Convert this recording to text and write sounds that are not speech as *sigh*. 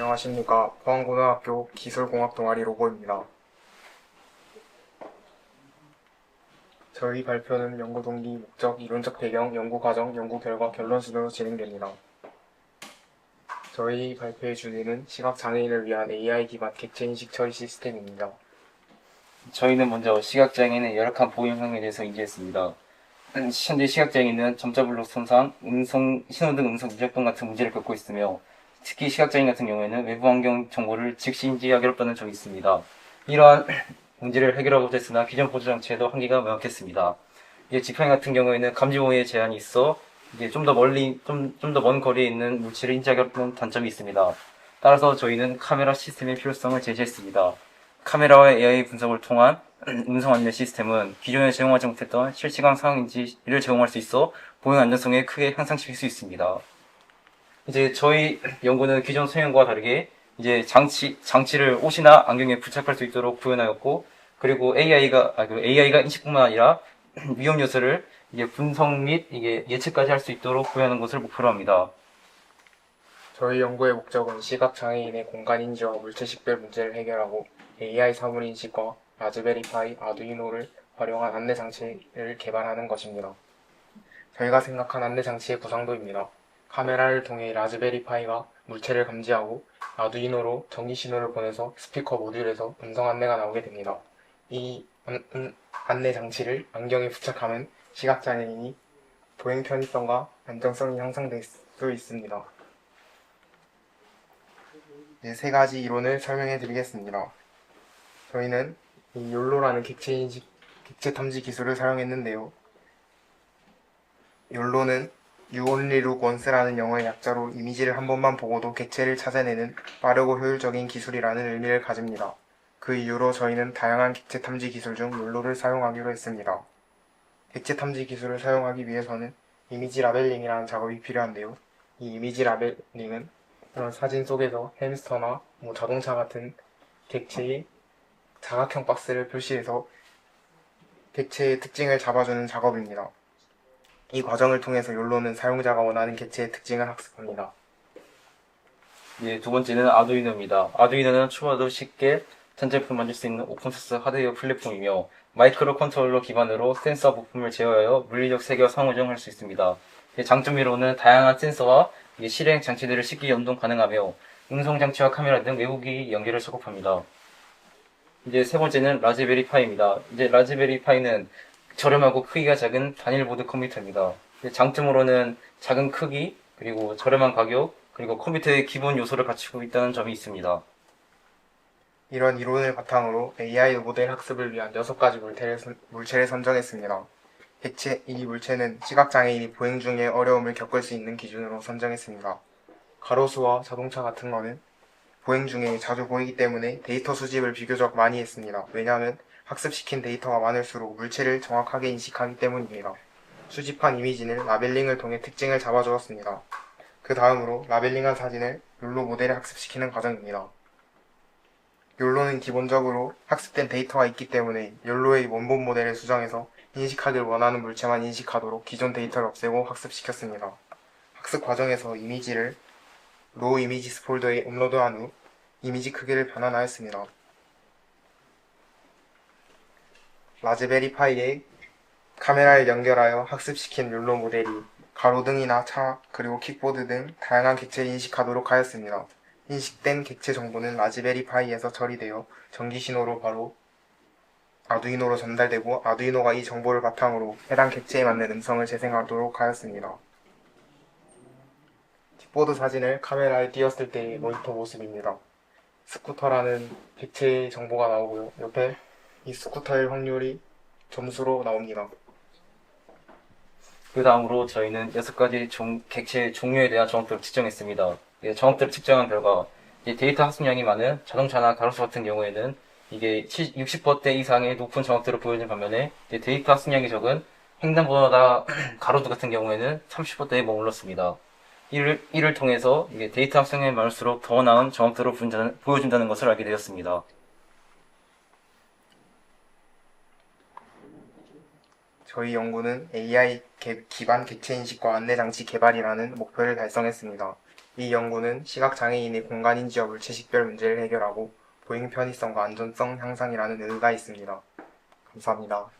안녕하십니까. 포항고등학교 기술공학 동아리 로고입니다. 저희 발표는 연구 동기, 목적, 이론적 배경, 연구 과정, 연구 결과, 결론 순으로 진행됩니다. 저희 발표의 주제는 시각 장애인을 위한 AI 기반 객체 인식 처리 시스템입니다. 저희는 먼저 시각장애인의 열악한 보행 환경에 대해서 인지했습니다. 음, 현재 시각장애인은 점자블록 손상, 음성, 신호등 음성 누적등 같은 문제를 겪고 있으며 특히 시각장애인 같은 경우에는 외부 환경 정보를 즉시 인지하기 어렵다는 점이 있습니다. 이러한 문제를 해결하고자 했으나 기존 보조 장치에도 한계가 명확했습니다. 이제 지팡이 같은 경우에는 감지 보호에 제한이 있어 이제 좀 더 멀리 좀 좀 더 먼 거리에 있는 물체를 인지하기 어려운 단점이 있습니다. 따라서 저희는 카메라 시스템의 필요성을 제시했습니다. 카메라와 AI 분석을 통한 *clears throat* 음성 안내 시스템은 기존에 제공하지 못했던 실시간 상황 인지를 제공할 수 있어 보행 안전성에 크게 향상시킬 수 있습니다. 이제 저희 연구는 기존 소형과 다르게 이제 장치 장치를 옷이나 안경에 부착할 수 있도록 구현하였고 그리고 AI가 아, 그 AI가 인식뿐만 아니라 *clears throat* 위험 요소를 이게 분석 및 이게 예측까지 할 수 있도록 구현하는 것을 목표로 합니다. 저희 연구의 목적은 시각 장애인의 공간 인지와 물체 식별 문제를 해결하고 AI 사물 인식과 라즈베리파이, 아두이노를 활용한 안내 장치를 개발하는 것입니다. 저희가 생각한 안내 장치의 구성도입니다. 카메라를 통해 라즈베리 파이가 물체를 감지하고 아두이노로 전기 신호를 보내서 스피커 모듈에서 음성 안내가 나오게 됩니다. 이 안- 음, 안내 장치를 안경에 부착하면 시각 장애인이 보행 편의성과 안정성이 향상될 수 있습니다. 네, 세 가지 이론을 설명해 드리겠습니다. 저희는 이 욜로라는 객체 인식, 객체 탐지 기술을 사용했는데요. 욜로는 Look Once라는 영어의 약자로 이미지를 한 번만 보고도 객체를 찾아내는 빠르고 효율적인 기술이라는 의미를 가집니다. 그 이유로 저희는 다양한 객체 탐지 기술 중 욜로를 사용하기로 했습니다. 객체 탐지 기술을 사용하기 위해서는 이미지 라벨링이라는 작업이 필요한데요. 이 이미지 라벨링은 그런 사진 속에서 햄스터나 뭐 자동차 같은 객체의 자각형 박스를 표시해서 객체의 특징을 잡아주는 작업입니다. 이 과정을 통해서 욜로는 사용자가 원하는 객체의 특징을 학습합니다. 예, 두 번째는 아두이노입니다. 아두이노는 초보도 쉽게 전 제품 만들 수 있는 오픈소스 하드웨어 플랫폼이며 마이크로 컨트롤러 기반으로 센서 부품을 제어하여 물리적 세계와 상호작용할 수 있습니다. 예, 장점으로는 다양한 센서와 실행 장치들을 쉽게 연동 가능하며 음성 장치와 카메라 등 외부기 연결을 작업합니다. 이제 세 번째는 라즈베리 파이입니다. 이제 라즈베리 파이는 저렴하고 크기가 작은 단일 보드 컴퓨터입니다. 장점으로는 작은 크기 그리고 저렴한 가격 그리고 컴퓨터의 기본 요소를 갖추고 있다는 점이 있습니다. 이런 이론을 바탕으로 AI 모델 학습을 위한 6가지 물체를, 선- 물체를 선정했습니다. 객체, 이 물체는 시각장애인이 보행 중에 어려움을 겪을 수 있는 기준으로 선정했습니다. 가로수와 자동차 같은 거는 보행 중에 자주 보이기 때문에 데이터 수집을 비교적 많이 했습니다. 왜냐하면 학습시킨 데이터가 많을수록 물체를 정확하게 인식하기 때문입니다. 수집한 이미지는 라벨링을 통해 특징을 잡아주었습니다. 그 다음으로 라벨링한 사진을 룰로 모델에 학습시키는 과정입니다. 욜로는 기본적으로 학습된 데이터가 있기 때문에 욜로의 원본 모델을 수정해서 인식하길 원하는 물체만 인식하도록 기존 데이터를 없애고 학습시켰습니다. 학습 과정에서 이미지를 로 이미지스 폴더에 업로드한 후 이미지 크기를 변환하였습니다. 라즈베리 파이에 카메라를 연결하여 학습시킨 욜로 모델이 가로등이나 차, 그리고 킥보드 등 다양한 객체를 인식하도록 하였습니다. 인식된 객체 정보는 라즈베리 파이에서 처리되어 전기 신호로 바로 아두이노로 전달되고 아두이노가 이 정보를 바탕으로 해당 객체에 맞는 음성을 재생하도록 하였습니다. 킥보드 사진을 카메라에 띄었을 때의 모니터 모습입니다. 스쿠터라는 객체의 정보가 나오고요. 옆에 이 스쿠터의 확률이 점수로 나옵니다. 그 다음으로 저희는 여섯 가지 종, 객체의 종류에 대한 정확도를 측정했습니다. 예, 정확도를 측정한 결과 이 데이터 학습량이 많은 자동차나 가로수 같은 경우에는 이게 60%대 이상의 높은 정확도를 보여주는 반면에 데이터 학습량이 적은 횡단보도나 *clears throat* 가로수 같은 경우에는 30%대에 머물렀습니다. 이를, 이를 통해서 이게 데이터 학습량이 많을수록 더 나은 정확도를 보여준다는 것을 알게 되었습니다. 저희 연구는 AI 개- 기반 객체 인식과 안내 장치 개발이라는 목표를 달성했습니다. 이 연구는 시각 장애인의 공간 인지와 물체 식별 문제를 해결하고 보행 편의성과 안전성 향상이라는 의의가 있습니다. 감사합니다.